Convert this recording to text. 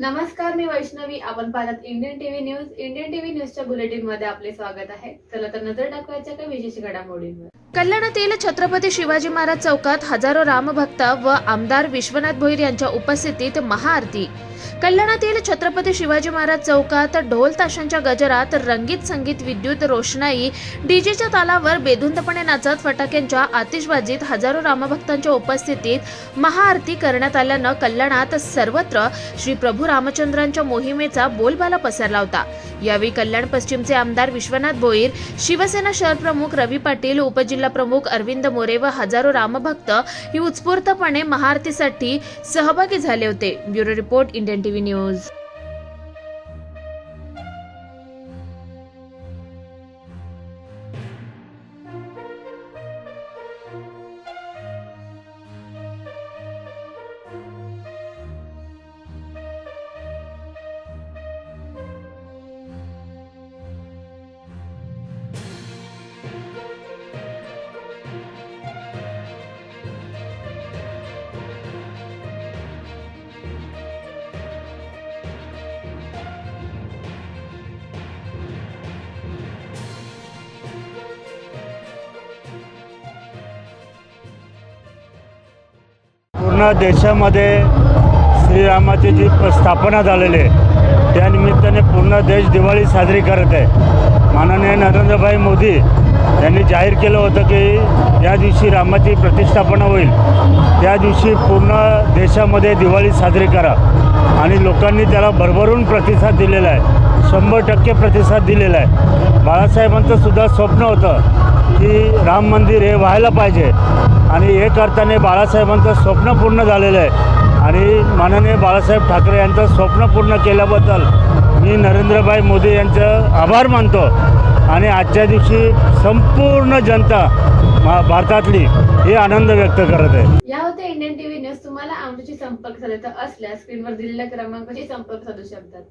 नमस्कार मी वैष्णवी. आपण पाहतात Indian TV news Indian TV न्यूजच्या बुलेटिनमध्ये आपले स्वागत आहे. चला तर नजर टाकवायच्या काही विशेष घडामोडींवर. कल्याणातील छत्रपती शिवाजी महाराज चौकात हजारो रामभक्त व आमदार विश्वनाथ भोईर यांच्या उपस्थितीत महाआरती. कल्याणातील छत्रपती शिवाजी महाराज चौकात ढोल ताशांच्या गजरात रंगीत संगीत विद्युत रोषणाई डीजेच्या तालावर बेधुंदपणे नाचत फटाक्यांच्या आतिषबाजीत हजारो रामभक्तांच्या उपस्थितीत महाआरती करण्यात आल्यानं कल्याणात सर्वत्र श्री प्रभू रामचंद्रांच्या मोहिमेचा बोलबाला पसरला होता. यावेळी कल्याण पश्चिमचे आमदार विश्वनाथ भोईर शिवसेना शहर प्रमुख रवी पाटील उपजिल्हा प्रमुख अरविंद मोरे व हजारो रामभक्त ही उत्स्फूर्तपणे महाआरतीसाठी सहभागी झाले होते. Bureau report Indian TV news. पूर्ण देशामध्ये श्रीरामाची जी प- स्थापना झालेली आहे त्यानिमित्ताने पूर्ण देश दिवाळी साजरी करत आहे. माननीय नरेंद्रभाई मोदी यांनी जाहीर केलं होतं की या दिवशी रामाची प्रतिष्ठापना होईल. त्या दिवशी पूर्ण देशामध्ये दिवाळी साजरी करा. आणि लोकांनी त्याला भरभरून प्रतिसाद दिलेला आहे. शंभर टक्के प्रतिसाद दिलेला आहे. बाळासाहेबांचं सुद्धा स्वप्न होतं की राम मंदिर हे व्हायला पाहिजे. आणि हे करताना बाळासाहेबांचं स्वप्न पूर्ण झालेलं आहे. आणि माननीय बाळासाहेब ठाकरे यांचं स्वप्न पूर्ण केल्याबद्दल मी नरेंद्रभाई मोदी यांचं आभार मानतो. आणि आजच्या दिवशी संपूर्ण जनता भारतातली हे आनंद व्यक्त करत आहे. या होत्या इंडियन टीव्ही न्यूज. तुम्हाला आमच्याशी संपर्क साधायचा असल्यास स्क्रीनवर दिलेल्या क्रमांकाशी संपर्क साधू शकतात.